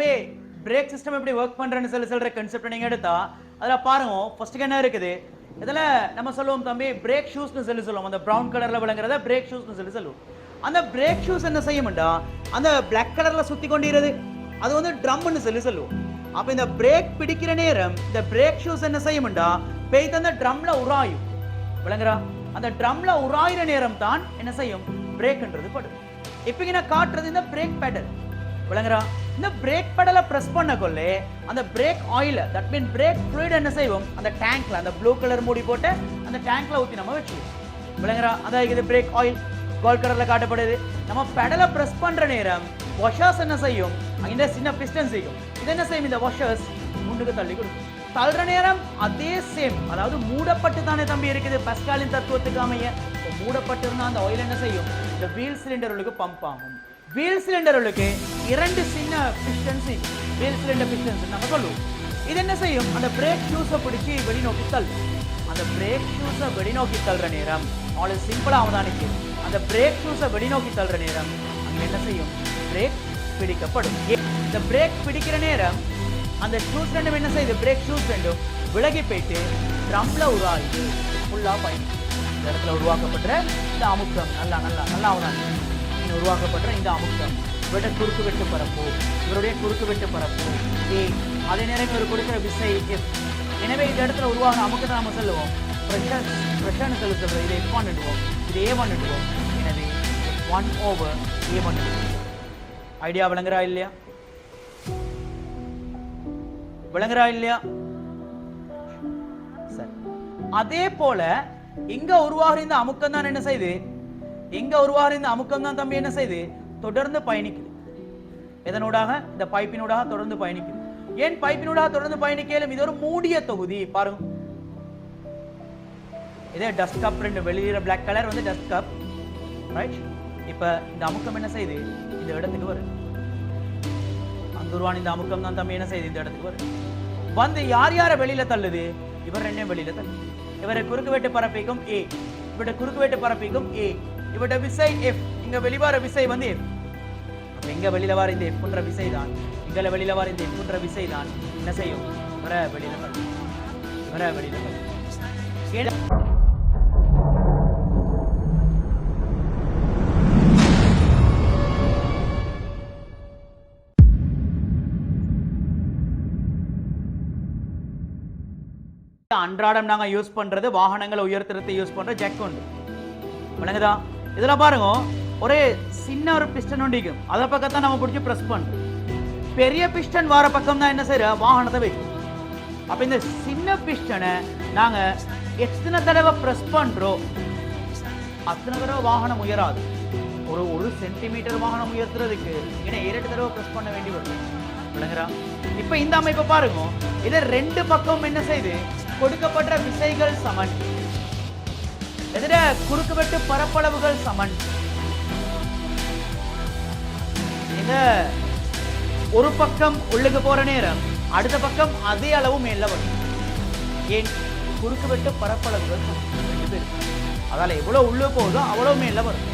எல்லாமே brake system எப்படி work பண்றேன்னு சொல்லி சொல்ற கன்செப்ட் நீங்க எடுத்தா அதுல பாருங்க ஃபர்ஸ்ட்டுக்கு என்ன இருக்குது? இதுல நம்ம சொல்லுவோம் தம்பி பிரேக் ஷூஸ்னு சொல்லி சொல்லுவோம். அந்த ப்ரௌன் கலர்ல விளங்குறத பிரேக் ஷூஸ்னு சொல்லி சொல்லுவோம். அந்த பிரேக் ஷூஸ் என்ன செய்யும்டா அந்த பிளாக் கலர்ல சுத்தி கொண்டிருது. அது வந்து ட்ரம்னு சொல்லி சொல்லுவோம். அப்ப இந்த பிரேக் பிடிக்கிற நேரம் இந்த பிரேக் ஷூஸ் என்ன செய்யும்டா பெய்து அந்த ட்ரம்ல உராயும். விளங்குறா? அந்த ட்ரம்ல உராயிற நேரம் தான் என்ன செய்யும்? பிரேக்ன்றது படும். இப்போ நான் காட்டுறது இந்த பிரேக் பேடல் விளங்குறா? இந்த பிரேக் பெடலை பிரஸ் பண்ண கொள்ளே அந்த brake oil that mean brake fluid என்ன செய்வோம் அந்த டேங்க்ல அந்த ப்ளூ கலர் மூடி போட்டு அந்த டேங்க்ல ஊத்தி நம்ம வச்சுக்குவோம் விளங்குறா? அதான் இது பிரேக் ஆயில் கோல்ட் கலர்ல காட்டப்படுது. நம்ம பெடலை பிரஸ் பண்ற நேரம் வாஷர்ஸ் என்ன செய்யும்? அங்கே சின்ன பிஸ்டன் செய்யும். இது என்ன செய்யும்? இந்த வாஷர்ஸ் முன்னுக்கு தள்ளி கொடுக்கும். தள்ளுற நேரம் அதே சேம் அதாவது மூடப்பட்டு தானே தம்பி இருக்குது. பஸ்காலின் தத்துவத்துக்கு அமைய. இப்போ மூடப்பட்டு அந்த ஆயில் என்ன செய்யும்? இந்த வீல் சிலிண்டர்களுக்கு பம்ப் ஆகும். வீல் சிலிண்டர்களுக்கு இரண்டு சின்ன பிஸ்டன்ஸ் வீல் சிலிண்டர் பிஸ்டன்ஸ் நம்ம சொல்லுவோம். இது என்ன செய்யும்? அந்த பிரேக் ஷூஸை பிடிச்சி வெளிநோக்கி தள்ளும் அந்த பிரேக் ஷூஸை வெளிநோக்கி தள்ளுற நேரம் அவளுக்கு சிம்பிளாக அவதானிக்கு. அந்த பிரேக் ஷூஸை வெளிநோக்கி தள்ளுற நேரம் அங்கே என்ன செய்யும்? பிரேக் பிடிக்கப்படும். இந்த பிரேக் பிடிக்கிற நேரம் அந்த ஷூஸ் ரெண்டும் என்ன செய்யுது? பிரேக் ஷூஸ் ரெண்டும் விலகி போயிட்டு ட்ரம்ல உருவாகி ஃபுல்லாக பயணிக்கும் இந்த இடத்துல உருவாக்கப்படுற இந்த அமுக்கம். நல்லா நல்லா நல்லா அவதானிக்கு. உருவாக்கப்படுற இந்த அமுக்கம். இவருடைய குறுக்கு வெட்டு பரப்பு. இவருடைய குறுக்கு வெட்டு பரப்பு. ஏ அதே நேரம் இவர் கொடுக்கிற விசை எஃப் எனவே இந்த இடத்துல உருவாகின அமுக்கத்தை நம்ம சொல்லுவோம். ப்ரெஷர் ப்ரெஷர்னு சொல்லி சொல்றோம். இதை எஃப் இடுவோம். இது ஏ பண்ணிடுவோம் எனவே one over A one idea விளங்குறா இல்லையா? விளங்குறா இல்லையா? சரி. அதே போல இங்க உருவாகிற இந்த அமுக்கம் தான் என்ன செய்யுது இங்க உருவாகிற இந்த அமுக்கம் தான் தம்பி என்ன செய்யுது தொடர்ந்து பயணிக்குது. எதனூடாக? இந்த பைப்பினூடாக தொடர்ந்து பயணிக்குது. ஏன் பைப்பினூடாக தொடர்ந்து பயணிக்கலும் இது ஒரு மூடிய தொகுதி. பாருங்க. இதே டஸ்ட் கப் ரெண்டு வெளியிற பிளாக் கலர் வந்து டஸ்ட் கப் ரைட் இப்ப இந்த அமுக்கம் என்ன செய்யுது இந்த இடத்துக்கு வரும் அந்துருவான் இந்த அமுக்கம் தான் தம்பி. என்ன செய்யுது இந்த இடத்துக்கு வரும் வந்து யார் யாரை வெளியில தள்ளுது? இவர் ரெண்டையும் வெளியில தள்ளுது. இவரை குறுக்கு வெட்டு பரப்பிக்கும் ஏ இவருடைய குறுக்கு வெட்டு பரப்பிக்கும் ஏ இவருடைய விசை எஃப் இங்க வெளிவார விசை வந்து எஃப் எங்க வெளியில வர இந்த எஃப்ன்ற விசை தான்? எங்களை வெளியில வர இந்த எஃப்ன்ற விசை தான். என்ன செய்யும்? வர வெளியில தள்ளும் வர வெளியில வர அன்றாடம் நாங்க யூஸ் பண்றது வாகனங்களை உயர்த்துறதை யூஸ் பண்ற ஜெக் உண்டு. விளங்குதா? இதில் பாருங்க ஒரே சின்ன ஒரு பிஸ்டன் ஒண்டிக்கும் அதை பக்கத்தான் நம்ம பிடிச்சி ப்ரெஸ் பண்றோம் பெரிய பிஸ்டன் வார பக்கம் தான் என்ன செய்யற? வாகனத்தை வைக்கும். அப்போ இந்த சின்ன பிஸ்டனை நாங்கள் எத்தனை தடவை ப்ரெஸ் பண்ணுறோம் அத்தனை தடவை வாகனம் உயராது. ஒரு ஒரு சென்டிமீட்டர் வாகனம் உயர்த்துறதுக்கு ஏன்னா இரண்டு தடவை ப்ரெஸ் பண்ண வேண்டி வரும் விளங்குறா? இப்போ இந்த அமைப்பை பாருங்க இதை ரெண்டு பக்கம் என்ன செய்யுது கொடுக்கப்பட்ட விசைகள் சமன். எதிர குறுக்குவெட்டு பரப்பளவுகள் சமன். இந்த ஒரு பக்கம் உள்ளுக்கு போற நேரம் அடுத்த பக்கம் அதே அளவு மேல வரும். ஏன்? குறுக்குவெட்டு பரப்பளவுகள் ரெண்டு பேர். அதால எவ்வளவு உள்ளே போகுதோ அவ்வளவு மேல வரும்.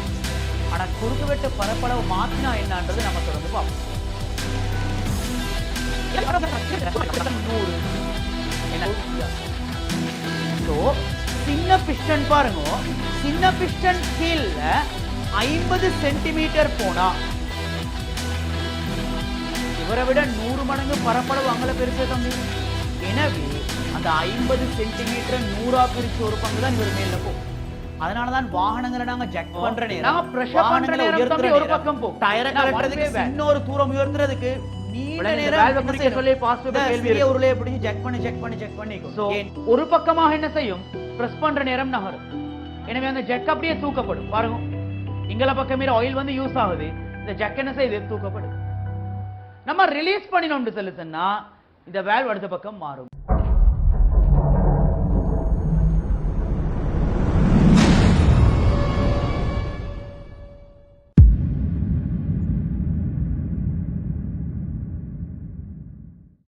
ஆனா குறுக்குவெட்டு பரப்பளவு மாத்தினா என்னன்றது நம்ம தொடர்ந்து பார்ப்போம். நூறு. என்ன? ஸோ சின்ன பிஸ்டன் பாருங்க. சின்ன பிஸ்டன் கீழ ஐம்பது சென்டிமீட்டர் போனா இவரை விட நூறு மடங்கு பரப்பளவு அங்கல பெருசு தம்பி. எனவே அந்த ஐம்பது சென்டிமீட்டர் நூறா பிரிச்சு ஒரு பங்கு தான் இவர் மேல போகும் அதனாலதான் வாகனங்களை நாங்க ஜெக் பண்ற நேரம். pressure பண்ற நேரம் ஒரு பக்கம் போகும். டயரை கலட்டுறதுக்கு. இன்னொரு தூரம் உயர்த்துறதுக்கு உருளையை பிடிச்சு பண்ணி பண்ணி ஒரு பக்கமாக என்ன செய்யும்? பிரஸ் பண்ற நேரம் நகரும். எனவே அந்த ஜெக் அப்படியே தூக்கப்படும். பாருங்க. இங்கல பக்கம் ஆயில் வந்து யூஸ் ஆகுது. இந்த ஜெக் என்ன செய்யுது தூக்கப்படும். நம்ம ரிலீஸ் பண்ணினோம்னு சொல்லி சொன்னா இந்த வேல்வ் அடுத்த பக்கம் மாறும்.